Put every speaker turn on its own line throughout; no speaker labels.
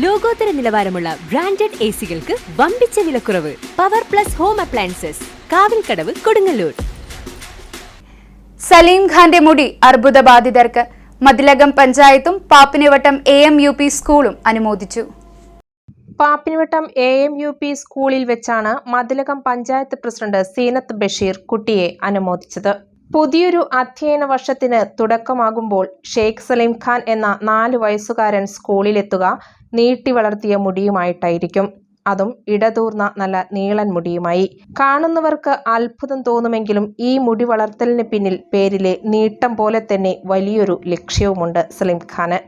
ലോകോത്തര നിലവാരമുള്ള branded A സികൾക്ക് വമ്പിച്ച വിലക്കുറവ്. Power plus home appliances Kavilkadavu Kodungallur.
Saleem ഖാന്റെ മുടി അർബുദബാധിതർക്ക് മതിലകം പഞ്ചായത്തും Pappinivattam A M U P സ്കൂളും അനുമോദിച്ചു.
Pappinivattam A M U P സ്കൂളിൽ വെച്ചാണ് മതിലകം പഞ്ചായത്ത് പ്രസിഡന്റ് സീനത്ത് ബഷീർ കുട്ടിയെ അനുമോദിച്ചത്. പുതിയൊരു അധ്യയന വർഷത്തിന് തുടക്കമാകുമ്പോൾ ഷെയ്ഖ് സലീം ഖാൻ എന്ന നാല് വയസ്സുകാരൻ സ്കൂളിലെത്തുക നീട്ടി വളർത്തിയ മുടിയുമായിട്ടായിരിക്കും. അതും ഇടതൂർന്ന നല്ല നീളൻ മുടിയുമായി. കാണുന്നവർക്ക് അത്ഭുതം തോന്നുമെങ്കിലും ഈ മുടി വളർത്തലിന് പിന്നിൽ പേരിലെ നീട്ടം പോലെ തന്നെ വലിയൊരു ലക്ഷ്യവുമുണ്ട് സലീം ഖാന്.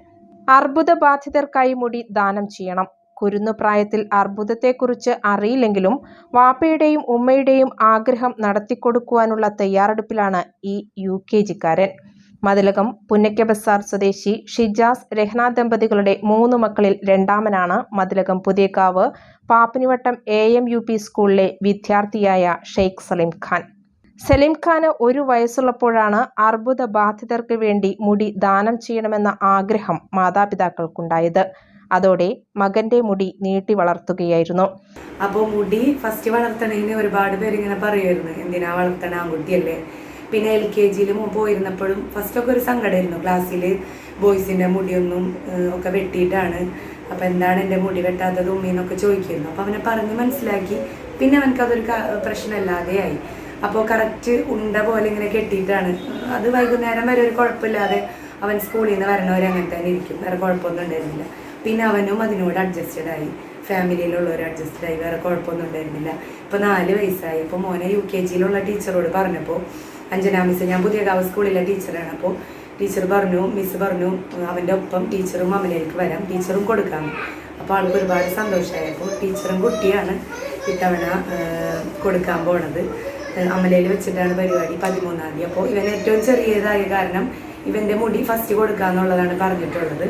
അർബുദബാധിതർക്കായി മുടി ദാനം ചെയ്യണം. കുരുന്നു പ്രായത്തിൽ അർബുദത്തെക്കുറിച്ച് അറിയില്ലെങ്കിലും വാപ്പയുടെയും ഉമ്മയുടെയും ആഗ്രഹം നടത്തിക്കൊടുക്കുവാനുള്ള തയ്യാറെടുപ്പിലാണ് ഈ യു കെ ജിക്കാരൻ. മതിലകം പുന്നയ്ക്ക ബസാർ സ്വദേശി ഷിജാസ് രഹ്ന ദമ്പതികളുടെ മൂന്ന് മക്കളിൽ രണ്ടാമനാണ് Mathilakam Puthiyakavu. Pappinivattam A M U P സ്കൂളിലെ വിദ്യാർത്ഥിയായ ഷെയ്ഖ് സലീം ഖാൻ. സലീം ഖാന് ഒരു വയസ്സുള്ളപ്പോഴാണ് അർബുദ ബാധിതർക്ക് വേണ്ടി മുടി ദാനം ചെയ്യണമെന്ന ആഗ്രഹം മാതാപിതാക്കൾക്കുണ്ടായത്. അതോടെ മകന്റെ മുടി നീട്ടി വളർത്തുകയായിരുന്നു.
അപ്പോൾ മുടി ഫസ്റ്റ് വളർത്തണേന് ഒരുപാട് പേര് ഇങ്ങനെ പറയുമായിരുന്നു എന്തിനാ വളർത്തണ ആൺകുട്ടിയല്ലേ? പിന്നെ എൽ കെ ജിയിൽ പോയിരുന്നപ്പോഴും ഫസ്റ്റൊക്കെ ഒരു സങ്കടമായിരുന്നു ക്ലാസ്സിൽ ബോയ്സിന്റെ മുടിയൊന്നും ഒക്കെ വെട്ടിയിട്ടാണ്. അപ്പോൾ എന്താണ് എന്റെ മുടി വെട്ടാത്തത് ഉമ്മീന്നൊക്കെ ചോദിക്കുന്നു. അപ്പോൾ അവനെ പറഞ്ഞ് മനസ്സിലാക്കി. പിന്നെ അവനക്കതൊരു പ്രശ്നമല്ലാതെ പ്രശ്നമല്ലാതെയായി അപ്പോൾ കറക്റ്റ് ഉണ്ട പോലെ ഇങ്ങനെ കെട്ടിയിട്ടാണ്. അത് വൈകുന്നേരം വരെ ഒരു കുഴപ്പമില്ലാതെ അവൻ സ്കൂളിൽ നിന്ന് വരണവരെ അങ്ങനെ തന്നെ ഇരിക്കും. വേറെ കുഴപ്പമൊന്നും ഉണ്ടായിരുന്നില്ല. പിന്നെ അവനും അതിനോട് അഡ്ജസ്റ്റഡ് ആയി. ഫാമിലിയിലുള്ളവർ അഡ്ജസ്റ്റഡ് ആയി. വേറെ കുഴപ്പമൊന്നും ഉണ്ടായിരുന്നില്ല. ഇപ്പോൾ നാല് വയസ്സായി. ഇപ്പോൾ മോനെ യു കെ ജിയിലുള്ള ടീച്ചറോട് പറഞ്ഞപ്പോൾ അഞ്ജന മിസ് ഞാൻ പുതിയ പുതിയകാവ് സ്കൂളിലെ ടീച്ചറാണ്. അപ്പോൾ ടീച്ചർ പറഞ്ഞു മിസ് പറഞ്ഞു അവന്റെ ഒപ്പം ടീച്ചറും അമ്മയിലേക്ക് വരാം. ടീച്ചറും കൊടുക്കാം. അപ്പോൾ ആൾക്ക് ഒരുപാട് സന്തോഷമായി. അപ്പോൾ ടീച്ചറും കുട്ടിയാണ് ഇത്തവണ കൊടുക്കാൻ പോണത്. അമലയിൽ വെച്ചിട്ടാണ് പരിപാടി പതിമൂന്നാം തീയതി. അപ്പോൾ ഇവൻ ഏറ്റവും ചെറിയതായ കാരണം ഇവന്റെ മുടി ഫസ്റ്റ് കൊടുക്കാന്നുള്ളതാണ് പറഞ്ഞിട്ടുള്ളത്.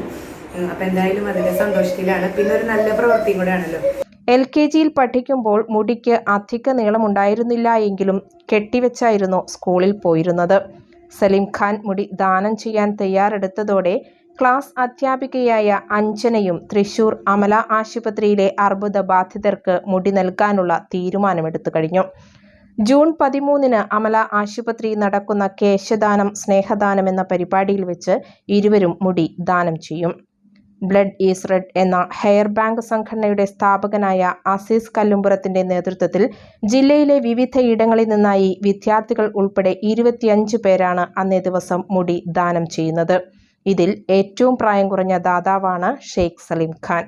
അപ്പോൾ എന്തായാലും അതിന്റെ സന്തോഷത്തിലാണ്. പിന്നെ ഒരു നല്ല പ്രവൃത്തിയും കൂടെയാണല്ലോ
എൽ കെ ജിയിൽ പഠിക്കുമ്പോൾ മുടിക്ക് അധിക നീളമുണ്ടായിരുന്നില്ല എങ്കിലും കെട്ടിവെച്ചായിരുന്നു സ്കൂളിൽ പോയിരുന്നത്. സലീം ഖാൻ മുടി ദാനം ചെയ്യാൻ തയ്യാറെടുത്തതോടെ ക്ലാസ് അധ്യാപികയായ അഞ്ജനയും തൃശൂർ അമല ആശുപത്രിയിലെ അർബുദ ബാധിതർക്ക് മുടി നൽകാനുള്ള തീരുമാനമെടുത്തു കഴിഞ്ഞു. ജൂൺ പതിമൂന്നിന് അമല ആശുപത്രി നടക്കുന്ന കേശദാനം സ്നേഹദാനം എന്ന പരിപാടിയിൽ വെച്ച് ഇരുവരും മുടി ദാനം ചെയ്യും. ബ്ലഡ് ഈസ് റെഡ് എന്ന ഹെയർ ബാങ്ക് സംഘടനയുടെ സ്ഥാപകനായ അസീസ് കല്ലുംപുറത്തിന്റെ നേതൃത്വത്തിൽ ജില്ലയിലെ വിവിധ ഇടങ്ങളിൽ നിന്നായി വിദ്യാർത്ഥികൾ ഉൾപ്പെടെ ഇരുപത്തിയഞ്ച് പേരാണ് അന്നേ ദിവസം മുടി ദാനം ചെയ്യുന്നത്. ഇതിൽ ഏറ്റവും പ്രായം കുറഞ്ഞ ദാതാവാണ് ഷെയ്ഖ് സലീം ഖാൻ.